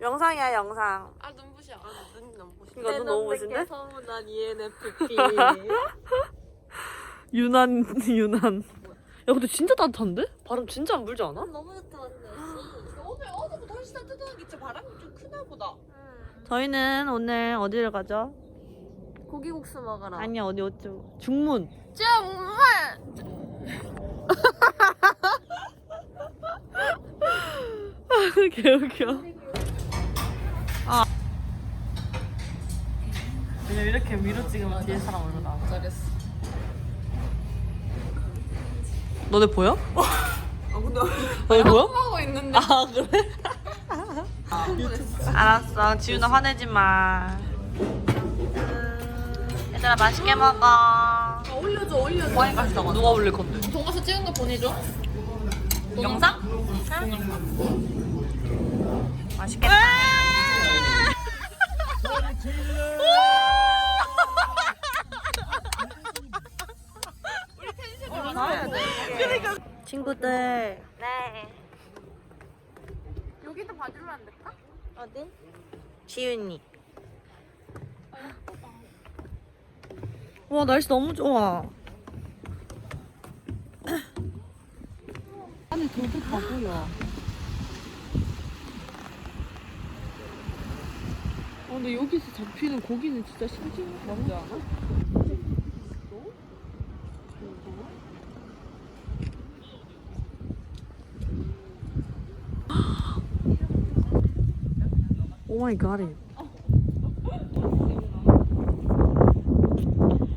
영상이야 영상. 아 눈부셔. 아 눈이 눈부셔. 이거 눈 너무 멋진데? 서운한 ENFP. 유난 유난. 야 근데 진짜 따뜻한데? 바람 진짜 안 불지 않아? 너무 좋다는데. 오늘 어제부터 훨씬 따뜻하게 진짜 바람이 좀 크나 보다. 저희는 오늘 어디를 가죠? 고기국수 먹으러. 아니 어디 어쩌 중문. 정말. 개웃겨. 아. 그냥 이렇게 위로 찍으면 뒤에 사람 얼마 나와? 잘했어. 너네 보여? 아 근데 너네 보여? 하고 있는데. 아 그래? 알았어 지훈아 화내지 마 얘들아 맛있게 먹어 아, 올려줘 올려줘. 와인까지 나가 누가 올릴 건데? 동가서 찍은 거 보내줘. 영상? 맛있겠다 나야 돼. 친구들 네 여기도 봐주면 안 될까? 어디? 지윤이 와 날씨 너무 좋아 안에 돌도 다 보여. 아, 근데 여기서 잡히는 고기는 진짜 싱싱하지 않아? 오 마이 갓.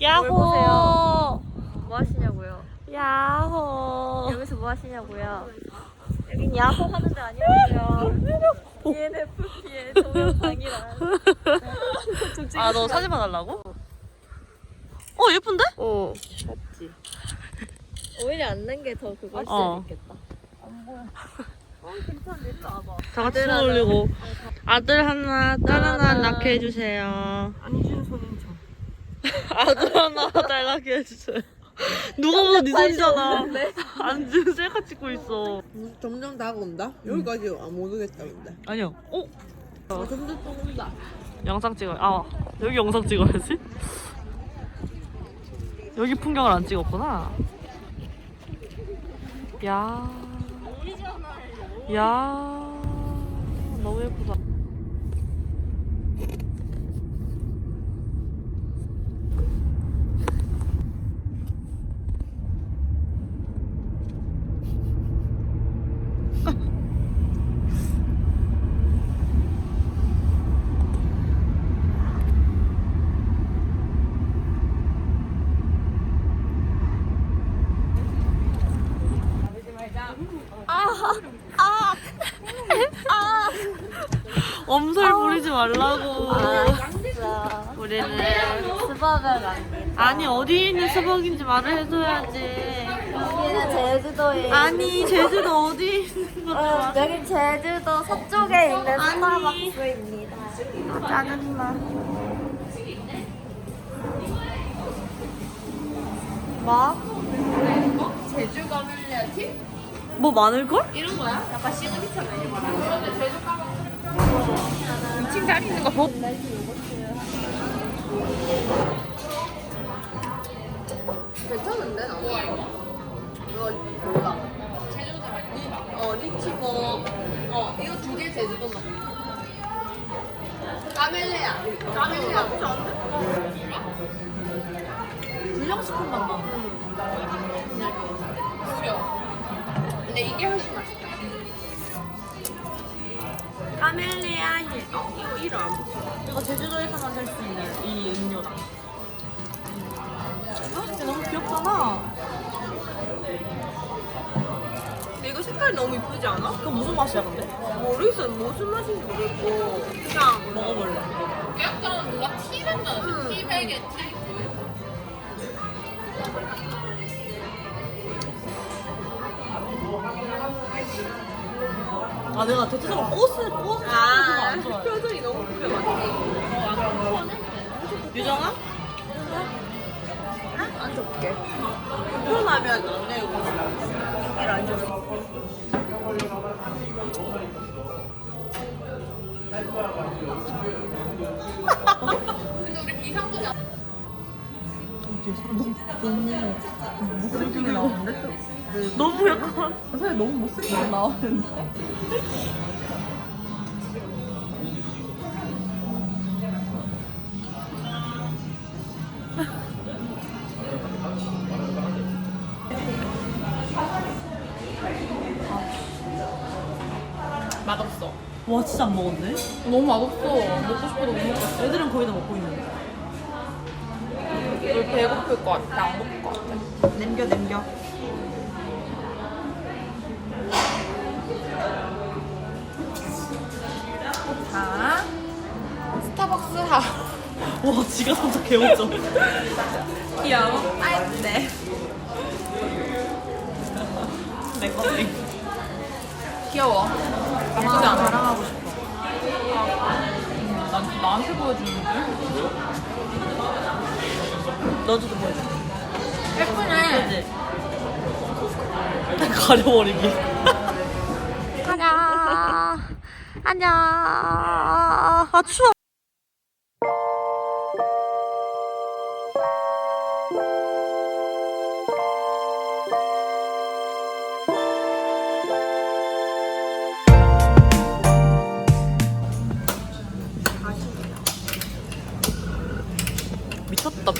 야호. 보세요? 뭐 하시냐고요? 야호. 여기서 뭐 하시냐고요? 여긴 야호 하는 데 아니라고요. ENFP의 동영상이란. 아, 너 사진만 하려고? 어, 예쁜데? 어. 오히려 앉는 게 더 그거 어. 있겠다. 어, 괜찮네. 일로 와봐. 다 같이 손 올리고. 아들 하나, 딸 하나 낳게 해주세요. 안준 손인 척. 아들 하나 딸 낳게 해주세요. 누가 봐도 네 손이잖아. 안주 셀카 찍고 있어. 점점 다가온다? 여기까지 안 오르겠다 근데 아니요. 어? 어, 점점 또 온다 영상 찍어. 아, 여기 영상 찍어야지. 여기 풍경을 안 찍었구나. 야. 야. 너무 예쁘다. 엄살 부리지 말라고. 우리는 수박을 만든. 아니 어디 있는 수박인지 말을 해줘야지. 여기는 제주도에. 아니 제주도 어디 있는 어, 말. 여기 제주도 서쪽에 있는 아니. 스타벅스입니다. 짜증나. 뭐? 제주 가멜리아 팁? 뭐 많을 걸? 이런 거야? 약간 시그니처 메뉴 말하는 거. 그런데 제주 가면 2층 자리 있는 거 보. 괜찮은데 나 이거? 몰라 제주도 말고. 어 리치고 어 이거 두 개 제주도 맛 까멜레아 까멜레아 불량식품 맛 나. 무려. 근데 이게 훨씬 맛있다. 카멜리아 힐. 어, 이거 이름. 이거 제주도에서만 살 수 있는 이 음료랑. 아, 진짜 너무 귀엽잖아. 근데 이거 색깔이 너무 이쁘지 않아? 그거 무슨 맛이야, 근데? 모르겠어 무슨 맛인지 모르겠고 그냥 먹어볼래. 약간 뭔가 티는 나지. 티백의 티. 아 내가 대체적으로 꽃을 꽃을 아, 안 좋아해. 표정이 너무 크게 맞지. 유정아? 안 좋게. 표현하면 안 돼, 이거. 여기를 안 줬어. 너무 약간 사실 너무 못생기게 나오는데. 맛없어. 와 진짜 안 먹었네. 너무 맛없어. 먹고 싶어도 못 먹겠어. 애들은 거의 다 먹고 있는데. 널 배고플 것 같아. 안 먹을 것 같아. 남겨 남겨. 와 지가 살짝 개웃죠. 귀여워. 아이 네. 내 건데. 귀여워. 나쁘지 않아. 자랑하고 싶어. 난 나한테 보여주는데? 너도 좀 보여줘. 예쁘네. 가려버리기. 안녕. 안녕. 아 추워.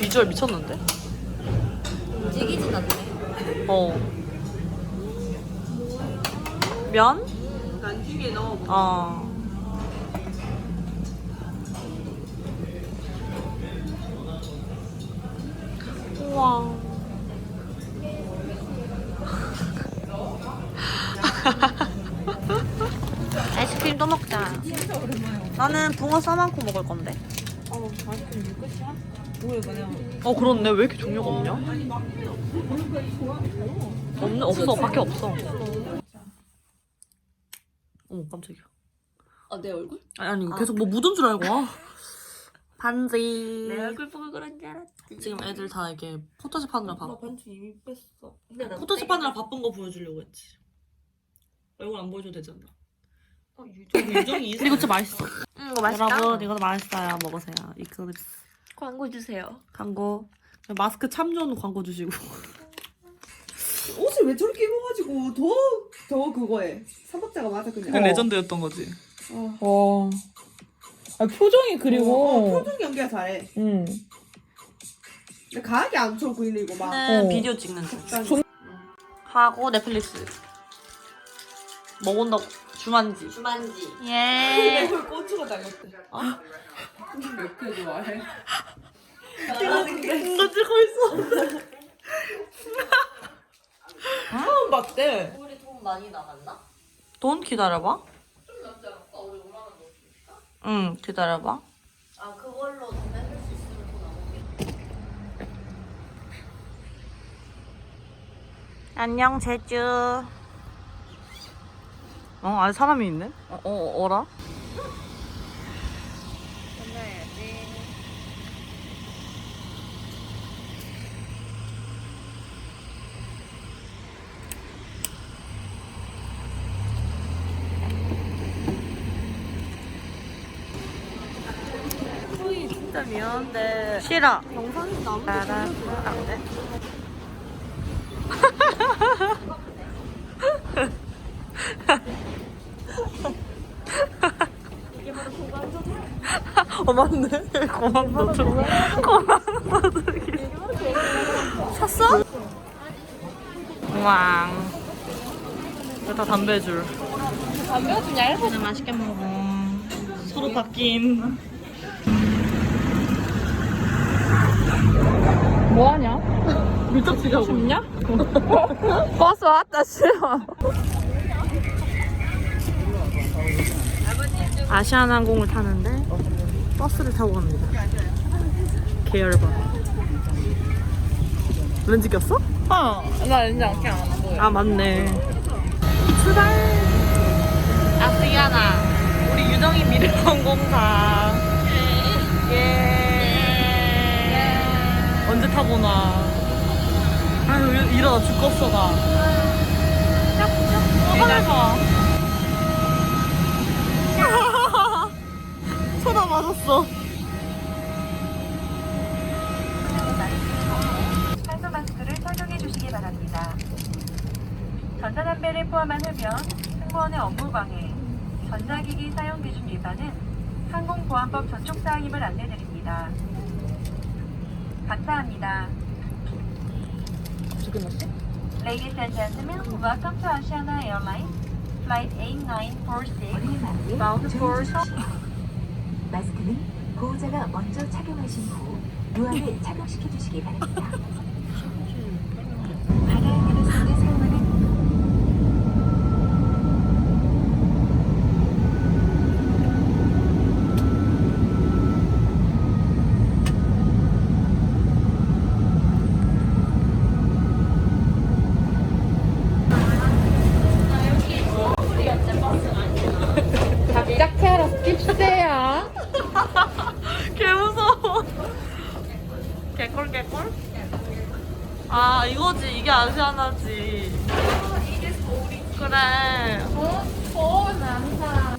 비주얼 미쳤는데. 움직이진 않네. 어. 면? 나중에 넣어. 어. 우와. 아이스크림도 먹자. 나는 붕어 싸만코 먹을 건데. 어, 아이스크림 끝이야? 어 그렇네 왜 이렇게 종류가 없냐? 없네 없어 밖에 없어. 어머 깜짝이야. 아, 내 얼굴? 아니 아니 계속 뭐 묻은 줄 알고 와. 반지. 내 얼굴 보고 그런 줄 알았지. 지금 애들 다 이렇게 포토샵 하느라 바나 반지 이미 뺐어. 포토샵 하느라 바쁜 거 보여주려고 했지. 얼굴 안 보여줘도 되잖아. 어, 유정. 유정이 이거 진짜 맛있어. 응, 이거 맛있다. 여러분 이거 맛있어요. 먹으세요. 이클립스 광고 주세요. 광고. 마스크 참 좋은 광고 주시고. 옷을 왜 저렇게 입어가지고 더, 더 그거해. 삼박자가 맞아, 그냥. 그 레전드였던 거지. 어. 와. 아, 표정이 그리고. 어, 표정 연기가 잘해. 응. 근데 가하게 안쳐 보이고 막. 는 어. 비디오 찍는 하고 넷플릭스. 먹은다고 주만지. 주만지. 예. 그걸 꽂히고 다녔대. 몇개 좋아해? 이거 찍고 있어. 처음 봤대. 우리 돈 많이 나갔나? 돈 기다려봐. 응 기다려봐. 아 그걸로 돈 뺏을 수 있으면 돈안 오겠다. 안녕 제주. 어 안에 사람이 있네. 어, 어 어라? 진짜 미안한데 싫어 영상이 나무 따라 안 돼 어 맞네 고만도 좀 고만도 들기 샀어? 왕 이거 다 담배줄 담배가 좀 얇아. 오늘 맛있게 먹어 서로 바뀐 뭐 하냐? 물떡 치자고 춥냐? 버스 왔다, 싫어. 아시아나항공을 타는데 버스를 타고 갑니다. 계열봐. 렌즈 꼈어? 어, 나 렌즈 안 보여. 아 맞네. 출발. 아시아나 우리 유정이 미래항공사 예. 언제 타보나 아유 일- 일어나 죽겠어 나 화날 봐 소다 맞았어 마스크를 착용해 주시기 바랍니다. 전자담배를 포함한 흡연, 승무원의 업무 방해, 전자기기 사용 기준 위반은 항공보안법 전촉 사항임을 안내드립니다. 감사합니다. Ladies and gentlemen, welcome to Asiana Airlines Flight 8946 bound for Seoul. 마스크는 보호자가 먼저 착용하신 후 유아를 착용시켜 주시기 바랍니다. 바다의 가능성에 사용하는 작작해라 스킵세야. 개 무서워. 개꿀 개꿀? 아 이거지 이게 아시아나지. 그래. 어, 난사.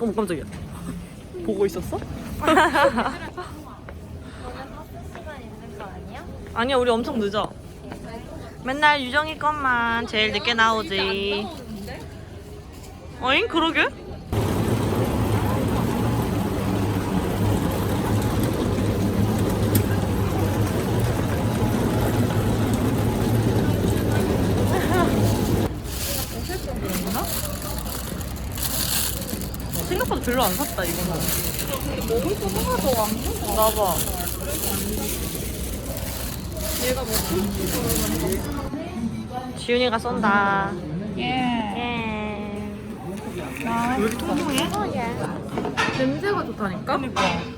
어머 깜짝이야. 보고 있었어? 아니야 우리 엄청 늦어. 맨날 유정이 것만 제일 늦게 나오지. 어잉 그러게? 별로 안 샀다 이거는. 먹을 거 하나도 안 먹어. 나봐. 지윤이가 쏜다. 예. 예. 왜 이렇게 통통해? 냄새가 좋다니까? 그니까.